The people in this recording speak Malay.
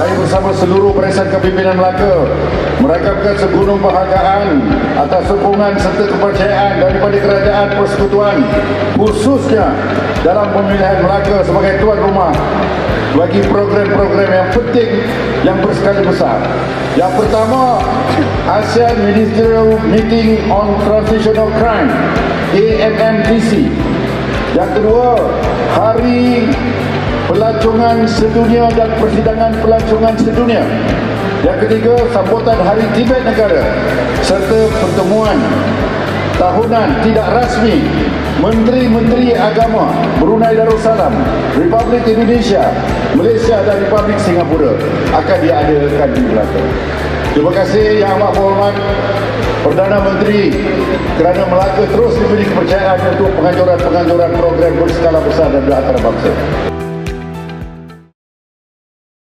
Saya bersama seluruh barisan kepimpinan Melaka merakamkan segunung penghargaan atas sokongan serta kepercayaan daripada kerajaan persekutuan khususnya dalam pemilihan Melaka sebagai tuan rumah bagi program-program yang penting yang berskala besar. Yang pertama, ASEAN Ministerial Meeting on Transitional Crime, AMMTC. Yang kedua, Pelancongan Sedunia dan Persidangan Pelancongan Sedunia. Yang ketiga, sambutan Hari Tibet Negara serta pertemuan tahunan tidak rasmi Menteri-Menteri Agama Brunei Darussalam, Republik Indonesia, Malaysia dan Republik Singapura akan diadakan di Melaka. Terima kasih Yang Amat Berhormat Perdana Menteri kerana Melaka terus diberi kepercayaan untuk penganjuran-penganjuran program berskala besar dan berantarabangsa.